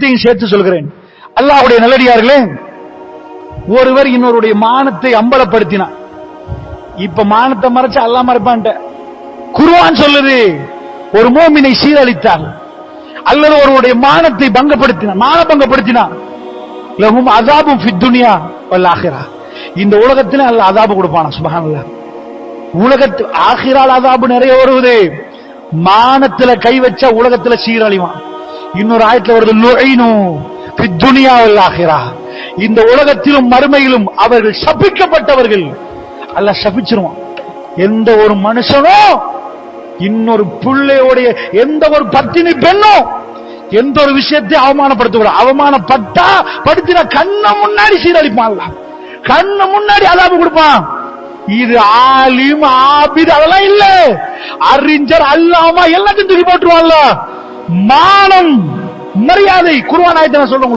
இதையும் சேர்த்து சொல்கிறேன். அல்லாவுடைய நல்லடியார்களே ஒருவர் இன்னொருடைய மானத்தை அம்பலப்படுத்தினார். இப்ப மானத்தை மறைச்சு அல்லாஹ் மறைப்பான்ட்ட. குருவான் சொல்லுது ஒரு மோமினை சீரழித்தார். அல்லது ஒருவருடைய மானத்தை பங்கப்படுத்தினார். மான பங்கப்படுத்தினார். லஹும் அதாபும் ஃபித் இந்த உலகத்துல அல்ல அதாபு கொடுப்பானா சுபகான உலகத்து ஆகிரால் அதாபு நிறைய வருவது மானத்துல கை வச்சா உலகத்துல சீரழிவான். இன்னொரு ஆயத்துல வருது லுஐனு ஃபித் துனியா இந்த உலகத்திலும் மறுமையிலும் அவர்கள் சபிக்கப்பட்டவர்கள். அல்ல சபிச்சிருவான். எந்த ஒரு மனுஷனும் இன்னொரு பிள்ளையோடைய எந்த ஒரு பத்தினி பெண்ணும் எந்த ஒரு விஷயத்தை அவமானப்படுத்த அவமானப்பட்டா படுத்தின கண்ண முன்னாடி சீரழிப்பான் கண்ண முன்னாடி அதாபு கொடுப்பான். இது ஆலிம் ஆபித் அதெல்லாம் இல்ல. அறிஞர் அல்லாமா எல்லாத்தையும் தூக்கி போட்டுருவான்ல மானம் மரியாதை குருவான் ஆயத்தை சொல்றோம்.